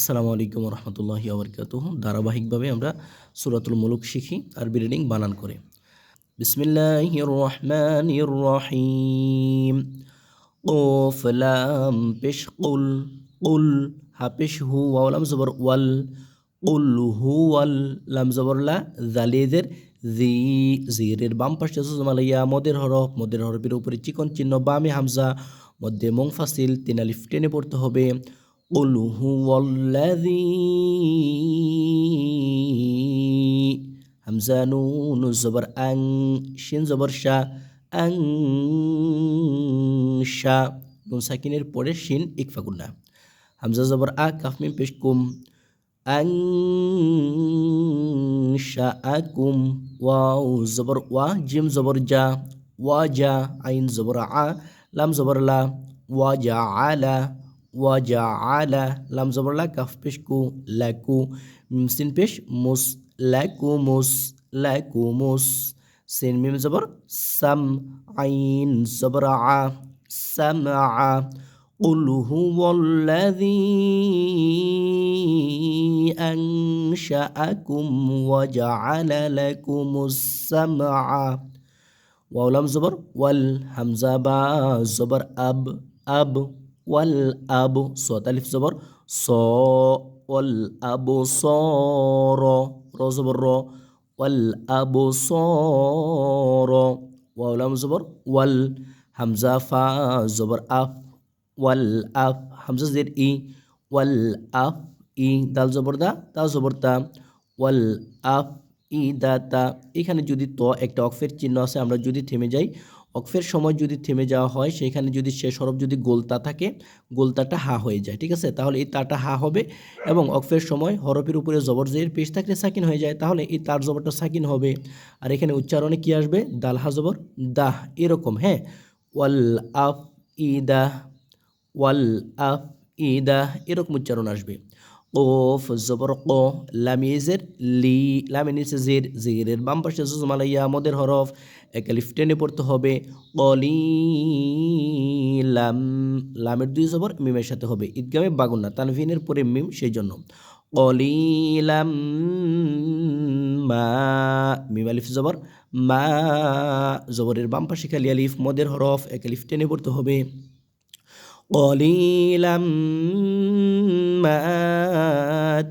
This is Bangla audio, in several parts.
আসসালামু আলাইকুম রহমতুল্লাহ আবরকাত ধারাবাহিকভাবে আমরা সুরাতুল মুলুক শিখি, আরবি রিডিং বানান করে। বিসমিল্লাহ রহমান রহিম ওফ লাম পেশ কুল কুল হাপেশ হু ওয়ালাম জবর ওয়াল, কুল হু ওয়াল, লাম জবর লা জি, জিরের বাম পাশে সুজমালাইয়া মদের হরফ, মদের হরফের উপরে চিকন চিহ্ন, বামে হামজা, মধ্যে মোংফাসিল তিন আলিফ টেনে পড়তে হবে। قل هو الذي হামজা নুন জবর আং শিন জবর শা আং শা নুন সাকিনের পরে শিন ইকফা গুন্না হামজা জবর আ কাফমিম পেশ কুম আং শা আকুম ওয়াও জবর ওয়া জিম জবর জা ওয়া জা আইন জবর আ লাম জবর লা ওয়া জা আলা وجعل لم زبر لا كف بشكو لكو ميم سين بش مس لكو مس لكو مس. سين ميم زبر سم عين زبر ع سمع. قل هو الذي أنشأكم وجعل لكم السمع. ولم زبر والهمزة با زبر أب أب. ওয়াল আবু সতালিফ জবর স, ওয়াল আবু স র র জবর র, ওয়াল আবু স র ওয়ালাম জবর, ওয়াল, হামজা, ফা জবর, আফ, ওয়াল, আফ, হামজা, জের, ই, ওয়াল, আফ, ই, দাল জবর, দা তা জবর, তা, ওয়াল, আফ, ই, দা, তা, এখানে যদি ত একটা অক্ষের চিহ্ন আছে, আমরা যদি থেমে যাই অক্ফের সময় যদি থেমে যাওয়া হয়, সেখানে যদি শেষ হরফ যদি গোলতা থাকে, গোলতাটা হা হয়ে যায়, ঠিক আছে? তাহলে এই তাটা হা হবে এবং অক্ফের সময় হরফের উপরে জবর জের পেশ থাকলে সাকিন হয়ে যায়, তাহলে এই তার জবরটা সাকিন হবে। আর এখানে উচ্চারণে কি আসবে? দালহা জবর, দাহ, এরকম হ্যাঁ? ওয়াল আফ ইদাহ ওয়াল আফ ইদাহ এরকম উচ্চারণ আসবে। কোফ জবর ক লামিজের লি লামে নিচে জের জেরের বাম পাশে জুজমালাইয়া মদের হরফ একালিফ টেনে পড়তে হবে কলি লাম লামের দুই জবর মিমের সাথে হবে ঈদগামে বাগুন্না তানভিনের পরে মিম সেই জন্য কলিলাম মা মিম আলিফ জবর মা জবরের বাম পাশে খালি আলিফ মদের হরফ একালিফ টেনে পড়তে হবে قليلا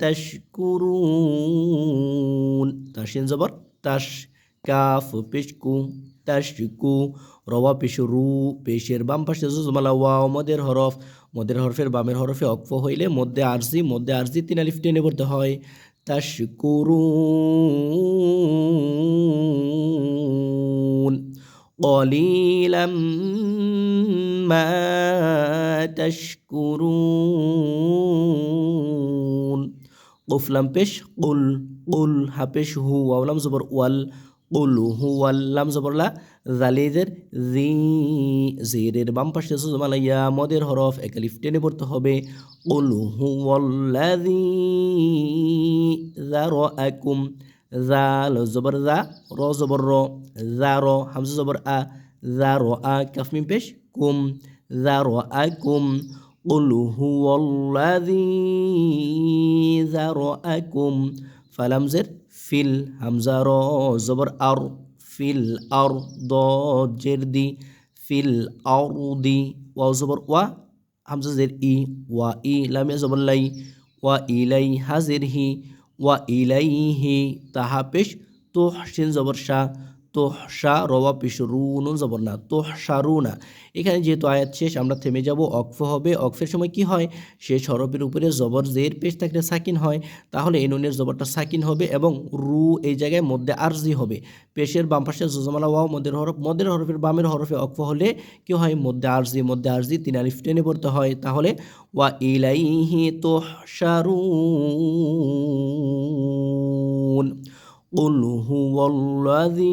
তাশকুরুন। তাসিন জবর তাস কাফ, পেশকু, তাশকু, রওয়া, পেশু, রু, পেশের বাম পাশে জুজমালা ওয়া মদের হরফ। মদের হরফের বামের হরফে অক্ফ হইলে মধ্যে আরজি মধ্যে আরজি তিন আলিফ টেনে পড়তে হয়। তাশকুরুন। قليلا ما تشكرون قف لم পেশ قل قل হাপেশ হু ওয়ালাম জবর ওয়াল قل هو লাম জবর লা জালিদের জি জিরের বাম পাশে সুজমালাইয়া মদের হরফ একালিফ টেনে পড়তে হবে قل هو الذي ذرأكم ذا لو زبر ذا رو زبر رو ذا رو حمزة زبر أ ذا رو أ كف من بش كم ذا رو أكم قل هو الذي ذا ذرأكم فلم زر في الهمزة رو زبر أر في الأرض جردي في الأرض واو زبر و همزة زر إي و اي لم يزبر لي وإليها زره জবর লাই ওয়া ইলাই হাজির হি ওয়া ইলাইহি তোহসা রওয়া পেশ রু নুন জবর না তোহসারু না এখানে যেহেতু আয়াত শেষ, আমরা থেমে যাব, অক্ফ হবে। অক্ফের সময় কি হয়? শেষ হরফের উপরে জবর জের পেশ থাকলে সাকিন হয়। তাহলে এই নুনের জবরটা সাকিন হবে এবং রু এই জায়গায় মধ্যে আরজি হবে। পেশের বাম পাশে জোজমালা ওয়াও মদের হরফ মদের হরফের বামের হরফে অক্ফ হলে কি হয়? মধ্যে আরজি মধ্যে আরজি, তিন আলিফ টেনে পড়তে হয়। তাহলে ওয়া ইলাইহি তোহসারুন قل هو الذي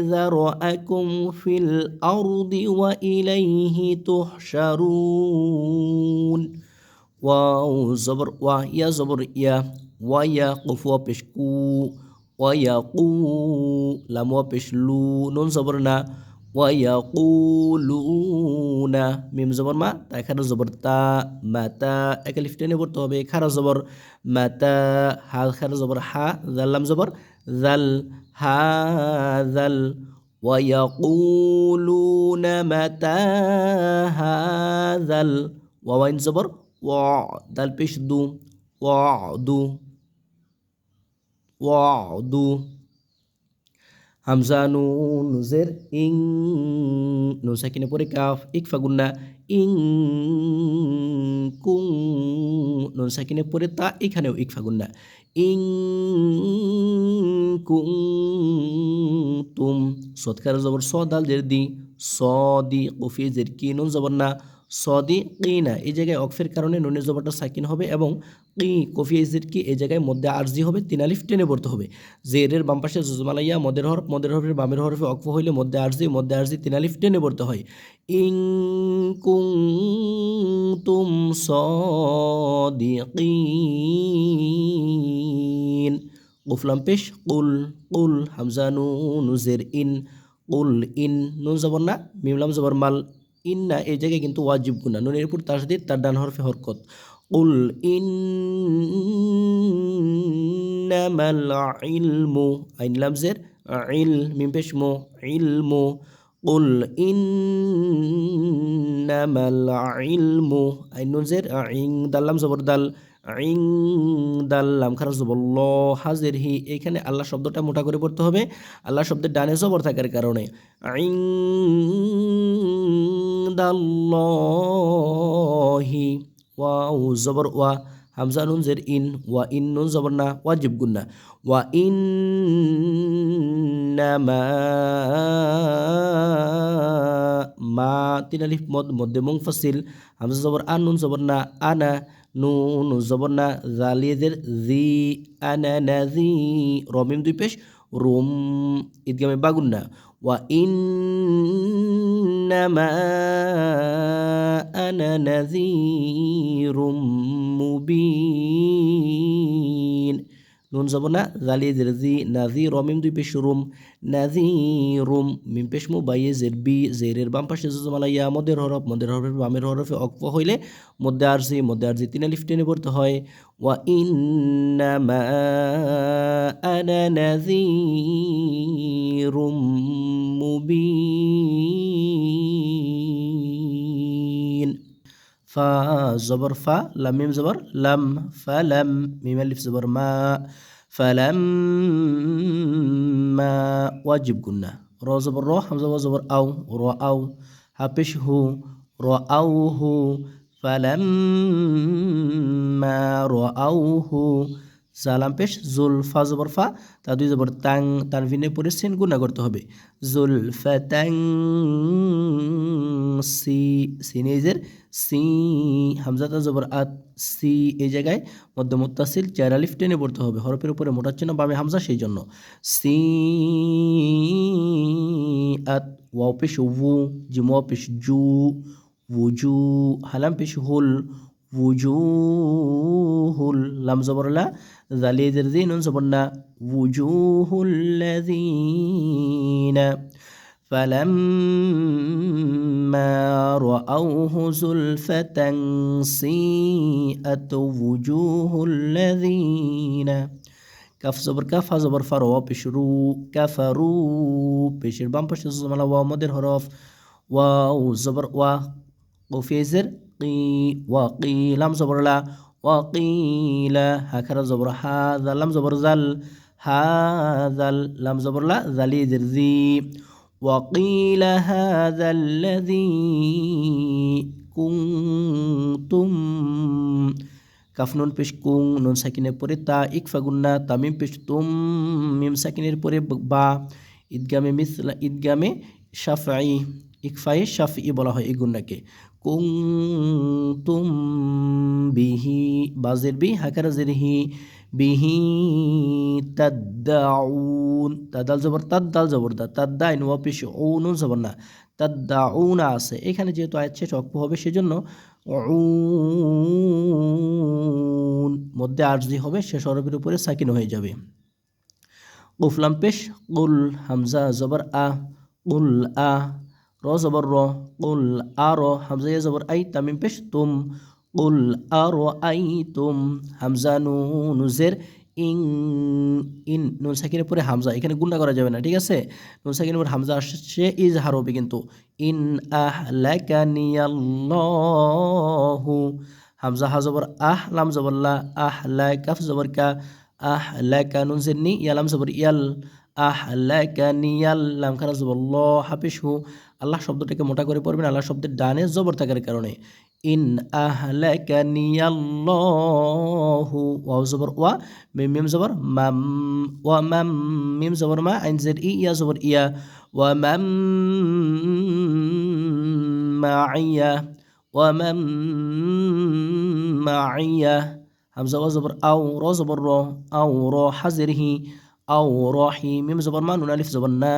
ذرأكم في الأرض وإليه تحشرون واو زبر وا يا زبر يا ويا قف وبشكو ويقو لم وبشلو نون زبرنا ওয়াইয়াকুলুনা মিম জবর মা তা এখানে জবর তা মাতা একে লিফ টেনে পড়তে হবে খারা জবর মাতা হা খারা জবর হা জাল্লাম জবর জাল হা জাল ويقولون متى هذا ال ওয়াইন জবর ওয়া দাল পেশ দু ওয়াদু ওয়াদু হামজা নুন ইং, নুন সাকিনে পরে কাফ ইকফা গুন্না ইং কুং, নুন সাকিনে পরে তা, এখানেও ইকফা গুন্না ইং কুং তুম, সৎকার জবর স, দাল জের দি, স দি, কফি জের কি, নুন জবর না সদি কিনা এই জায়গায় অক্ফের কারণে নুনের জবরটা সাকিন হবে এবং কি, কফি ইজির কি, এই জায়গায় মধ্যে আরজি হবে, তিন আলিফ টেনে পড়তে হবে। জেরের বাম পাশে জুজমালাইয়া, মদের হরফ, মদের হরফের বামের হরফে অক্ফ হইলে মধ্যে আরজি মধ্যে আরজি, তিন আলিফ টেনে পড়তে হয়। ইং কুং তুম সদিকিন। গুফলাম পেশ, কুল কুল, হামজা, নুন, জের, ইন, কুল, ইন, নুন জবর না, মিমলাম জবর মাল ইন্না, এই জায়গায় কিন্তু ওয়াজিব গুণা নুনের উপর সাথে তার ডান হরফে হরকত। উল ইনমু আইন লামজের আইল মিমপেশ মো, ইলমু। উল ইনমাল ইলমু, আইন নুনজের আইন দাল্লাম জবরদাল আইং দাল্লাম খারাপ জবর ল, হাজের হি। এখানে আল্লাহ শব্দটা মোটা করে পড়তে হবে। আল্লাহ শব্দের ডানে জবর থাকার কারণে। আইং দাল্লাহি ওয়াউ জবর, ওয়া। হামজা নুন, জের, ইন। ওয়া, ইন নুন, জবর, না। ওয়াজিব গুন্না ওয়া ইন মা মা তিন আলিফ, মদ, মধ্যে মুংফাসিল হামজা জবর, আন, নুন, জবর, না। আনা, নুন, জবর, না। জালিয়েদের জি, আনা, না, জি। রমিম, দুই পেশ। রুম, ঈদগামে বাগুন্না ওয়া ইন্নামা আনা নাযীরুম মুবিন নুন যাব না, জালি জেরজি নাজি রমিম দুই পেশ রুম, নাজি, রুম, মিম পেশ মু বাইয়ে জের বি জেরের বাম পাশে জুজমালাইয়া মদের হরফ মদের হরফের বামের হরফে অক্ফ হইলে মধ্যে আরজি মধ্যে আরজি তিন আলিফ টেনে পড়তে হয়। ওয়া ইন্নামা আনা নাযীরুম মুবিন। ফা জবর ফা লাম মিম জবর লাম ফালাম মিম আলিফ জবর মা ফালাম মা ওয়াজিব গুন্না র জবর র হামজা ওয়া জবর আও র আও হাফিশ হু র আও হু ফালাম মা র আও হু জালাম পেশ জুল ফা জবর ফা তা দুই জবর তাং তানভিনে পরে সেন গুণা করতে হবে জুল ফাতাং সি সিনেজের সি হামজাতা জবর আত, সি এই জায়গায় মধ্য মুত্তাসিল চার আলিফ টেনে পড়তে হবে। হরফের উপরে মোটার চিহ্ন বামে হামজা সেই জন্য। সি, আত, ওয়াও পেশ উ, জিমো পেশ জু, উজু, হালাম পেশ হুল উজুহুল লাম জবরলা জালিদের দিন জবরনা উজুহুল্লাযীনা فلما رأوه زلفة سيئت وجوه الذين كف زبر كف زبر فرا بشرو رو بشر. پیش بشر زملا و مدر حرف واو زبر و قفی زر قی و قی لم زبر لا. و قیل هکر زبر. هذا لم زبر زل. هذا لم زبر لا. ذلي در وقيل هذا الذي كنتم কাফ নুন পেশ কুং নুন সাকিনের পরে তা ইকফা গুন্না তামিম পেশ তুম মিম সাকিনের পরে বা ঈদগামে মিসলা ঈদগামে শাফাই ইকফায়ে শাফি বলা হয় এই গুন্নাকে কুং তুম বিহি বাজের বি হাকারা জের হি বিহি তাদ্দাউন। তাদাল জবর, তাদ্দাল জবর দা তাদ্দাইন ওয়া পেশ নুন জবর না, তাদ্দাউনা আছে। এখানে যেহেতু শেষ অক্ষ হবে সেজন্য মধ্যে আরজি হবে, শেষ হরফের উপরে সাকিন হয়ে যাবে। উফলাম পেশ উল হামজা জবর আ উল আ, র জবর র উল আ, র, হামজা জবর আই, তামিম পেশ, তুম কুল আর আই তুম হামজা নুন জের ইং ইন নুন সাকিনের পরে হামজা, এখানে গুন্ডা করা যাবে না, ঠিক আছে? নুন সাকিনের পরে হামজা আসছে ইজ হবে কিন্তু, ইন আহ লাকানিয়াল্লাহু হামজা হা জবর, আহ, লাম জবর, লা আহ লা কাফ জবর, কা আহ লাকা নুন জেরনি ইয়ালাম জবর, ইয়াল আহ লাকানিয়াল লাম খানা জবর, ল, হাফিস, হু, আল্লাহ শব্দটাকে মোটা করে পড়বেন, আল্লাহ শব্দের ডানে জবর থাকার কারণে। ইন আহলাকানিয়াল্লাহু ওয়াও জবর ওয়া মিম মিম জবর মাম ওয়া মাম মিম জবর মা আইন জের ই ইয়া জবর ইয়া ওয়া মাম মাইয়া ওয়া মাম মাইয়া হামজা ওয়া জবর আও র জবর র আও র হাজিরহি আও রহি মিম জবর মা নুন আলিফ জবর না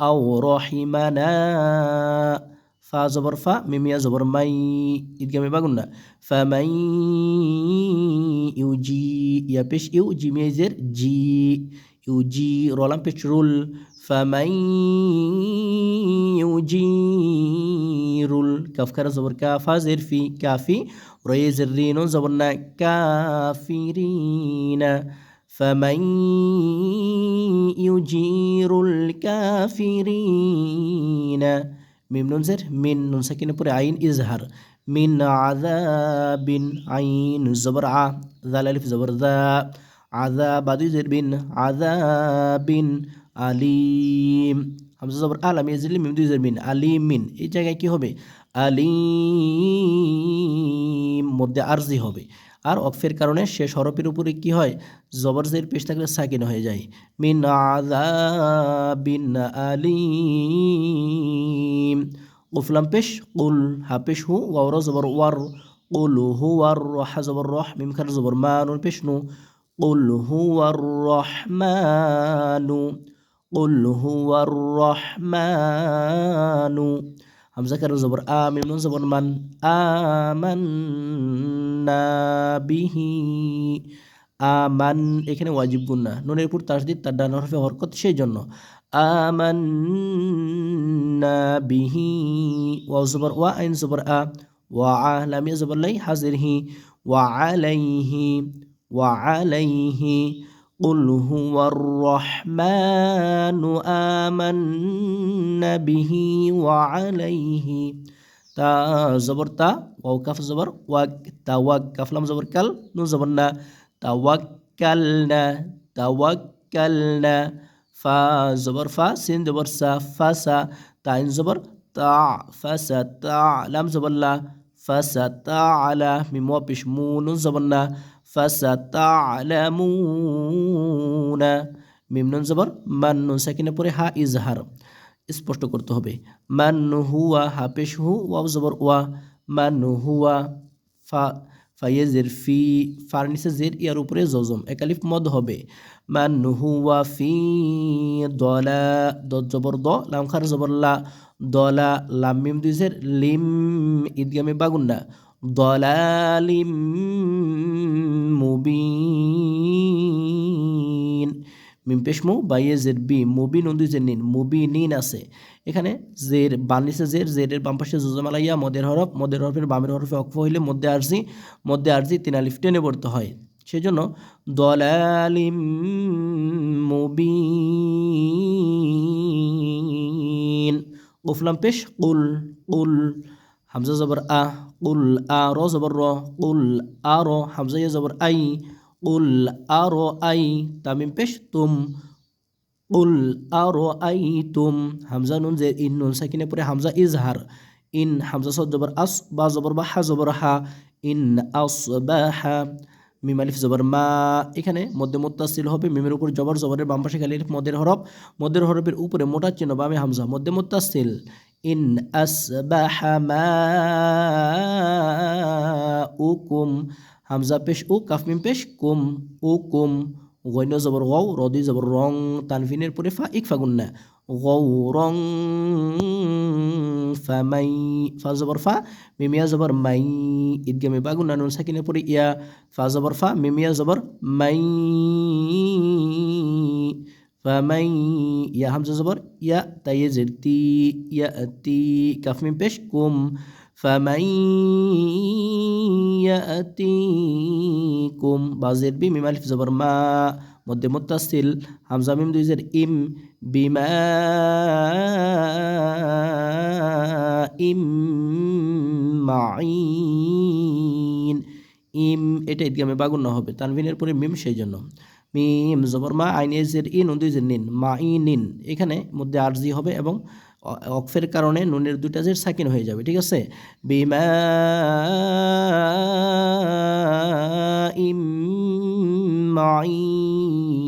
আও রহিমানা ফা জবর ফা মিমিয়া জবর মাই ঈদগামে বাগুন না ফা মাই ইউ জি ইয়া পেশ ইউ জি মেজের জি ইউ জি রলাম পেশ রুল ফা মাই ইউ জি রুল কাফ খারা জবর কাফা জের ফি কাফি রয়ে জের রিন জবর না কাফিরিনা فمن يجير الكافرين মিম নুনসের মিন নুন সাকিনের পরে আইন ইজহার। মিন আদাবিন আইন জবর আ, জাল আলিফ জবর দা আদা জের বিন আদাবিন আলিম। হামজা জবর আলাম ইজলি মিম দুই জের মিন আলিম মিন। এই জায়গায় কি হবে? আলিম। মধ্যে আরজি হবে। আর অফের কারণে শেষ হরফের উপরে কি হয়? জবরজের পেশ থাকলে সাকিন হয়ে যায়। মিন আযাবিন আলিম। উফলাম পেশ, কুল হাপেশ হু ওয়ার জবর ওয়ার, কুল হু ওয়ার রহা জবর রহ, মিম খার জবর মানুন পেশ নু। কুল হু ওয়ার রহমানু, কুল হু ওয়ার রহমানু। হামজা কার জবর আ মিম নুন জবর মান আমান্না বিহি আমান এখানে ওয়াজিব গুন্না নুনের উপর তাসদিদ, তার ডান হরফে হরকত সেই জন্য আমান্না বিহি ওয়া জবর, ওয়া আইন জবর, আ, ওয়া আ, লামিয়া জবর লাই, হাজির হি, ওয়া আলাইহি ওয়া আলাইহি। قل هو الرحمن آمنا به وعليه. تا زبر تا واو زبر واك تا واك زبر كل نون زبرنا توكلنا توكلنا فا زبر فا سين زبر سا فسا تا إن زبر تع فسا تا. لم زبر لا فسا تا. على ميمو بيش مون زبرنا ফাসাতালামুনা মিম নুন জবর, মান নুন সাকিনের পরে হা ইজহার। স্পষ্ট করতে হবে। মান হুয়া, হা পেশ হু ওয়া জবর, ওয়া। মান হুয়া, ফা ফাইয়ে জের ফি, ফার নিচে জের, ইয়ার উপরে জজম। একালিফ মদ হবে। মান হুয়া ফি দলা দ জবর দ, লাম খার জবর লা, দলা, লাম মিম দুই জের, লিম, ঈদগামে বাগুন্না। দলালিম মুবিন মিম পেশমু বাইয়ে জের বি মুবিন উন্দু জের নিন মুবিনিন আছে. এখানে জের বানিসে জের জেরের বাম পাশে জুজমালাইয়া মদের হরফ, মদের হরফের বামের হরফে অক্ফ হইলে মধ্যে আরজি মধ্যে আরজি তিন আলিফ টেনে পড়তে হয়। সেই জন্য দলালিম মুবিন উফলাম পেশ কুল কুল হামজা জবর আ কুল আ র জবর র কুল আ র হামজা ইয়া জবর আই কুল আ র আই তামিম পেশ তুম কুল আ র আই তুম হামজা নুন জে ইন নুন সাকিনে পরে হামজা ইজহার ইন হামজা সদ জবর আস বা জবর বা হা জবর হা ইন আস বা হা মিম আলিফ জবর মা এখানে মধ্যে মোত্তাসিল হবে মিমের উপর জবর, জবরের বাম পাশে খালি মদের হরফ মদের হরফের উপরে মোটা চিহ্ন বামে হামজা, মধ্যে মোত্তাসিল। ইন আসবাহা মাউকুম হামজা পেশ উ কাফ মিম পেশ কুম উ কুম গৈন্য জবর গৌ রদি জবর রং তানফিনের পরে ফা ইক ফাগুন্না গৌ রং ফামাই ফা জবর ফা মিমিয়া জবর মাই ঈদগামে বাগুন্না নুন সাকিনের পরে ইয়া ফা জবর ফা মিমিয়া জবর মাই ফামাই ইয়া হামজা জবর ইয়া তাই জের তি ইয়া তি কাফ মিম পেশ কুম ফামাই ইয়াতিকুম বাজের বি মিম আলিফ জবর মা মধ্যে মুত্তাসিল হামজা মিম দুই জের ইম বিমা ইম মাইন ইম, এটা ঈদগামে না হবে, তানভিনের পরে মিম সেই জন্য মিম, জবর মা, আইন এজের ইন দুই জের নিন, মা ই নিন। এখানে মধ্যে আরজি হবে এবং অ- অকফের কারণে নুনের দুটা জের সাকিন হয়ে যাবে, ঠিক আছে? বিমা ইম মাইন